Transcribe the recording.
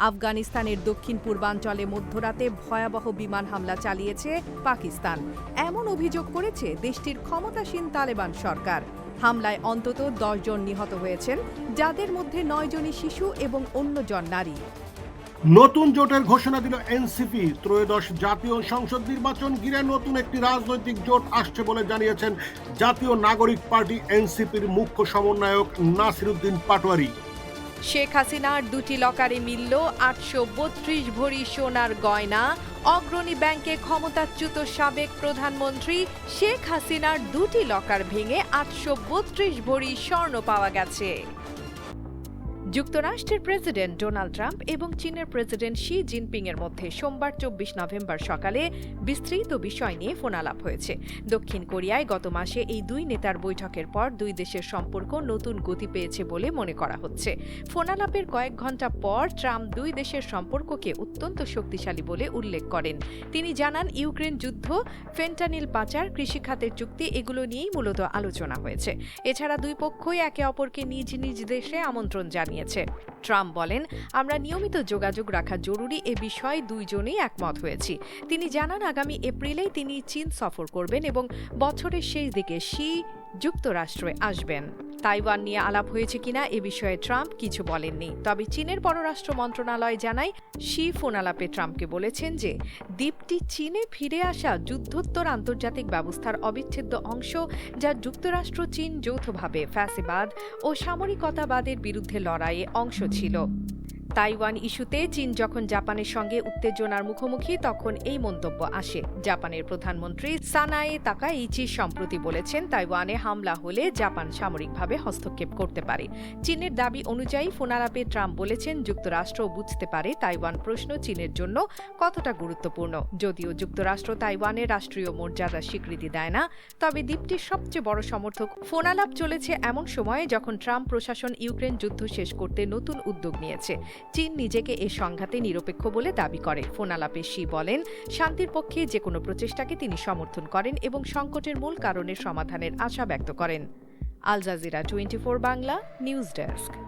আফগানিস্তানের দক্ষিণ পূর্বাঞ্চলে মধ্যরাতে ভয়াবহ বিমান হামলা চালিয়েছে পাকিস্তান। এমন অভিযোগ করেছে দেশটির ক্ষমতাসীন তালেবান সরকার। হামলায় অন্তত জন নিহত হয়েছেন, যাদের মধ্যে নয়জনই শিশু এবং অন্যজন নারী। নতুন জোটের ঘোষণা দিল এনসিপি। ত্রয়োদশ জাতীয় সংসদ নির্বাচন ঘিরে নতুন একটি রাজনৈতিক জোট আসছে বলে জানিয়েছেন জাতীয় নাগরিক পার্টি এনসিপির মুখ্য সমন্বয়ক নাসিরুদ্দিন পাটোয়ারি। শেখ হাসিনার দুটি লকারে মিলল আটশো বত্রিশ ভরি সোনার গয়না। অগ্রণী ব্যাংকে ক্ষমতাচ্যুত সাবেক প্রধানমন্ত্রী শেখ হাসিনার দুটি লকার ভেঙে আটশো বত্রিশ ভরি স্বর্ণ পাওয়া গেছে। যুক্তরাষ্ট্রের প্রেসিডেন্ট ডোনাল্ড ট্রাম্প এবং চীনের প্রেসিডেন্ট শি জিনপিং এর মধ্যে সোমবার চব্বিশ নভেম্বর সকালে বিস্তৃত বিষয় নিয়ে ফোনালাপ হয়েছে। দক্ষিণ কোরিয়ায় গত মাসে এই দুই নেতার বৈঠকের পর দুই দেশের সম্পর্ক নতুন গতি পেয়েছে বলে মনে করা হচ্ছে। ফোনালাপের কয়েক ঘণ্টা পর ট্রাম্প দুই দেশের সম্পর্ককে অত্যন্ত শক্তিশালী বলে উল্লেখ করেন। তিনি জানান, ইউক্রেন যুদ্ধ, ফেন্টানিল পাচার, কৃষিখাতের চুক্তি এগুলো নিয়েই মূলত আলোচনা হয়েছে। এছাড়া দুই পক্ষই একে অপরকে নিজ নিজ দেশে আমন্ত্রণ জানিয়েছে ট্রাম্প বলেন, আমরা নিয়মিত যোগাযোগ রাখা জরুরি, এ বিষয়ে দুইজনেই একমত হয়েছি। তিনি জানান, আগামী এপ্রিলেই তিনি চীন সফর করবেন এবং বছরের শেষ দিকে শি যুক্তরাষ্ট্রে আসবেন। তাইওয়ান নিয়ে আলাপ হয়েছে কিনা এ বিষয়ে ট্রাম্প কিছু বলেননি। তবে চীনের পররাষ্ট্র মন্ত্রণালয় জানায়, শি ফোন আলাপে ট্রাম্পকে বলেছেন যে, দ্বীপটি চীনে ফিরে আসা যুদ্ধোত্তর আন্তর্জাতিক ব্যবস্থার অবিচ্ছেদ্য অংশ, যা যুক্তরাষ্ট্র, চীন যৌথভাবে ফ্যাসিবাদ ও সামরিকতাবাদের বিরুদ্ধে লড়াইয়ে অংশ ছিল। তাইওয়ান ইস্যুতে চীন যখন জাপানের সঙ্গে উত্তেজনার মুখোমুখি, তখন এই মন্তব্য আসে। জাপানের প্রধানমন্ত্রী সানায়ে তাকা ইচি সম্প্রতি বলেছেন, তাইওয়ানে হামলা হলে জাপান সামরিকভাবে হস্তক্ষেপ করতে পারে। চীনের দাবি অনুযায়ী ফোনালাপে ট্রাম্প বলেছেন, যুক্তরাষ্ট্র বুঝতে পারে তাইওয়ান প্রশ্ন চীনের জন্য কতটা গুরুত্বপূর্ণ। যদিও যুক্তরাষ্ট্র তাইওয়ানের রাষ্ট্রীয় মর্যাদা স্বীকৃতি দেয় না, তবে দ্বীপটির সবচেয়ে বড় সমর্থক ফোনালাপ চলেছে এমন সময়ে যখন ট্রাম্প প্রশাসন ইউক্রেন যুদ্ধ শেষ করতে নতুন উদ্যোগ নিয়েছে। চীন নিজেকে এ সংঘাতে নিরপেক্ষ বলে দাবি করে। ফোনালাপে শি বলেন, শান্তির পক্ষে যে কোনো প্রচেষ্টাকে তিনি সমর্থন করেন এবং সংকটের মূল কারণের সমাধানের আশা ব্যক্ত করেন। Al Jazeera twenty Bangla, news desk.